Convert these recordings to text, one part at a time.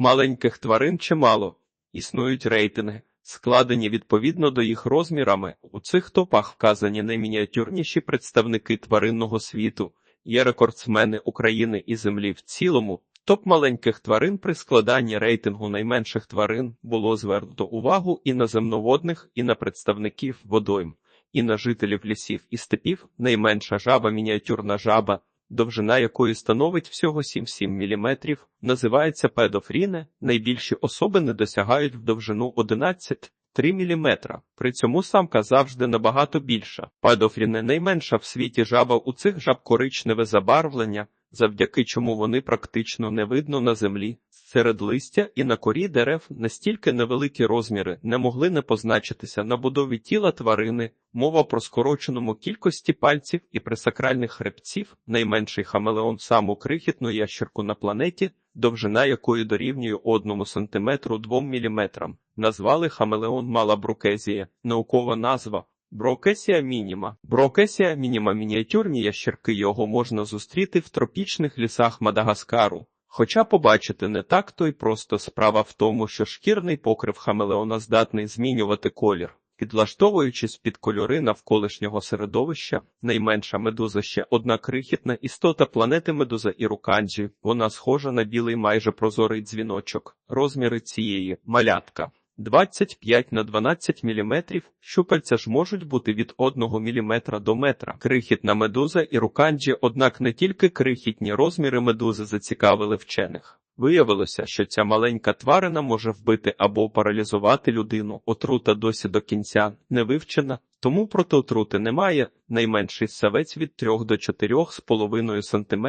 Маленьких тварин чимало. Існують рейтинги, складені відповідно до їх розмірами. У цих топах вказані наймініатюрніші представники тваринного світу. Є рекордсмени України і Землі в цілому. Топ маленьких тварин при складанні рейтингу найменших тварин було звернуто увагу і на земноводних, і на представників водойм, і на жителів лісів і степів. Найменша жаба, мініатюрна жаба, довжина якої становить всього 7-7 мм, називається педофріне. Найбільші особини досягають в довжину 11 3 мм. При цьому самка завжди набагато більша. Педофріне найменша в світі жаба у цих жаб коричневе забарвлення, завдяки чому вони практично не видно на землі. Серед листя і на корі дерев настільки невеликі розміри не могли не позначитися на будові тіла тварини, мова про скороченому кількості пальців і присакральних хребців, найменший хамелеон саму крихітну ящерку на планеті, довжина якої дорівнює 1 см 2 мм. Назвали хамелеон мала брукезія, наукова назва. Брокесія мініма. Брокесія мініма мініатюрні ящерки його можна зустріти в тропічних лісах Мадагаскару. Хоча побачити не так, то й просто справа в тому, що шкірний покрив хамелеона здатний змінювати колір. Підлаштовуючись під кольори навколишнього середовища, найменша медуза ще одна крихітна істота планети медуза Іруканджі. Вона схожа на білий майже прозорий дзвіночок. Розміри цієї малятка 25 на 12 мм, щупальця ж можуть бути від 1 мм до метра. Крихітна медуза і руканджі, однак не тільки крихітні розміри медузи зацікавили вчених. Виявилося, що ця маленька тварина може вбити або паралізувати людину. Отрута досі до кінця не вивчена, тому проти отрути немає. Найменший савець від 3 до 4,5 см,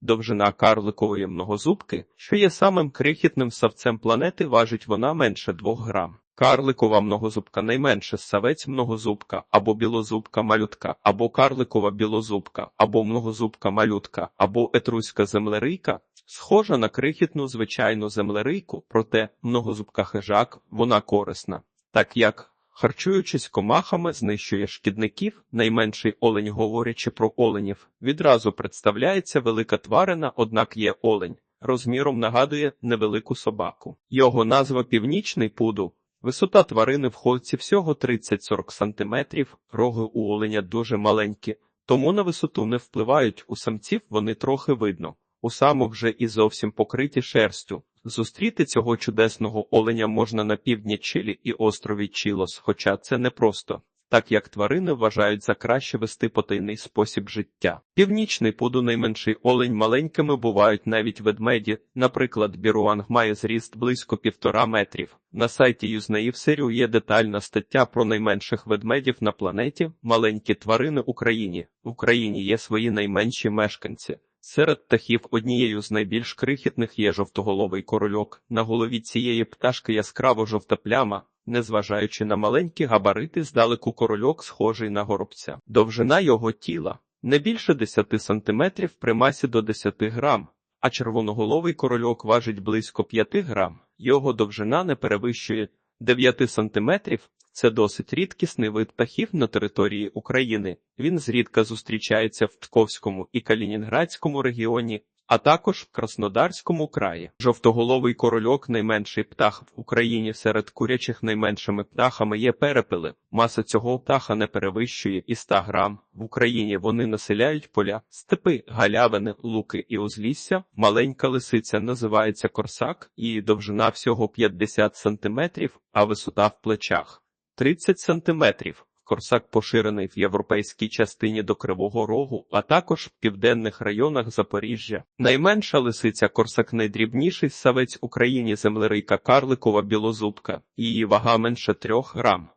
Довжина карликової многозубки, що є самим крихітним савцем планети, важить вона менше 2 грам. Карликова многозубка найменше савець многозубка, або білозубка малютка, або карликова білозубка, або многозубка малютка, або етруська землерийка, схожа на крихітну звичайну землерийку, проте многозубка хижак вона корисна, так як Харчуючись комахами, знищує шкідників, найменший олень, говорячи про оленів, відразу представляється велика тварина, однак є олень, розміром нагадує невелику собаку. Його назва північний пуду. Висота тварини в холці всього 30-40 см, роги у оленя дуже маленькі, тому на висоту не впливають у самців вони трохи видно. У самок вже і зовсім покриті шерстю. Зустріти цього чудесного оленя можна на півдні Чилі і острові Чілос, хоча це непросто, так як тварини вважають за краще вести потайний спосіб життя. Північний пуду найменший олень маленькими бувають навіть ведмеді, наприклад, біруанг має зріст близько півтора метрів. На сайті Юзнеїв серію є детальна стаття про найменших ведмедів на планеті, маленькі тварини Україні. В Україні є свої найменші мешканці. Серед птахів однією з найбільш крихітних є жовтоголовий корольок. На голові цієї пташки яскраво жовта пляма, незважаючи на маленькі габарити, здалеку корольок схожий на горобця. Довжина його тіла не більше 10 сантиметрів при масі до 10 грам, а червоноголовий корольок важить близько 5 грам. Його довжина не перевищує 9 сантиметрів. Це досить рідкісний вид птахів на території України. Він зрідка зустрічається в Тковському і Калінінградському регіоні, а також в Краснодарському краї. Жовтоголовий корольок, найменший птах в Україні серед курячих найменшими птахами є перепели. Маса цього птаха не перевищує і 100 грам. В Україні вони населяють поля, степи, галявини, луки і узлісся. Маленька лисиця називається корсак, її довжина всього 50 сантиметрів, а висота в плечах. 30 сантиметрів. Корсак поширений в європейській частині до Кривого Рогу, а також в південних районах Запоріжжя. Найменша лисиця корсак найдрібніший савець Україні землерийка карликова білозубка, її вага менше 3 грам.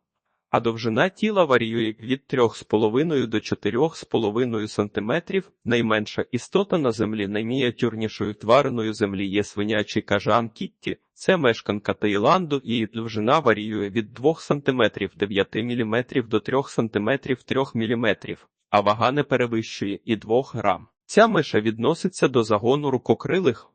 А довжина тіла варіює від 3,5 до 4,5 см. Найменша істота на землі наймініатюрнішою твариною землі є свинячий кажан Кітті. Це мешканка Таїланду, її довжина варіює від 2 см 9 мм до 3 см 3 мм, а вага не перевищує і 2 грам. Ця миша відноситься до загону рукокрилих.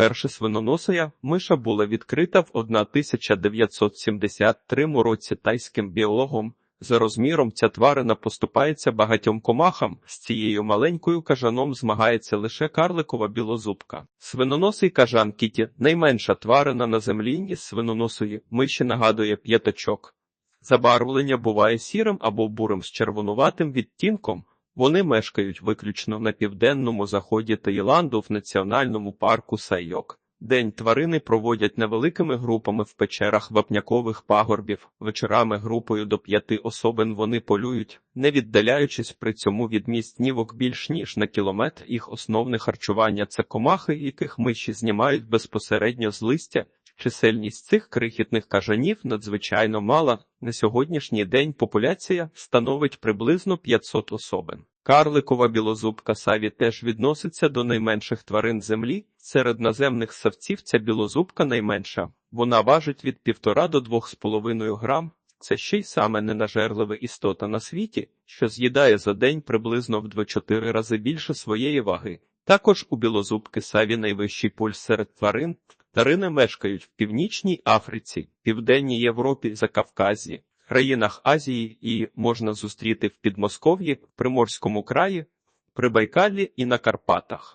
Перша свиноносая миша була відкрита в 1973 році тайським біологом За розміром ця тварина поступається багатьом комахам. З цією маленькою кажаном змагається лише карликова білозубка. Свиноносий кажан кіті найменша тварина на землі із свиноносої миші нагадує п'ятачок. Забарвлення буває сірим або бурим з червонуватим відтінком. Вони мешкають виключно на південному заході Таїланду в національному парку Сайок. День тварини проводять невеликими групами в печерах вапнякових пагорбів. Вечорами групою до п'яти особин вони полюють, не віддаляючись при цьому від місць нівок більш ніж на кілометр. Їх основне харчування це комахи, яких миші знімають безпосередньо з листя. Чисельність цих крихітних кажанів надзвичайно мала. На сьогоднішній день популяція становить приблизно 500 особин. Карликова білозубка саві теж відноситься до найменших тварин землі. Серед наземних савців ця білозубка найменша. Вона важить від півтора до двох з половиною грам. Це ще й саме ненажерлива істота на світі, що з'їдає за день приблизно в 2-4 рази більше своєї ваги. Також у білозубки саві найвищий пульс серед тварин. Тварини мешкають в Північній Африці, Південній Європі, Закавказі, країнах Азії і можна зустріти в Підмосков'ї, Приморському краї, Прибайкалі і на Карпатах.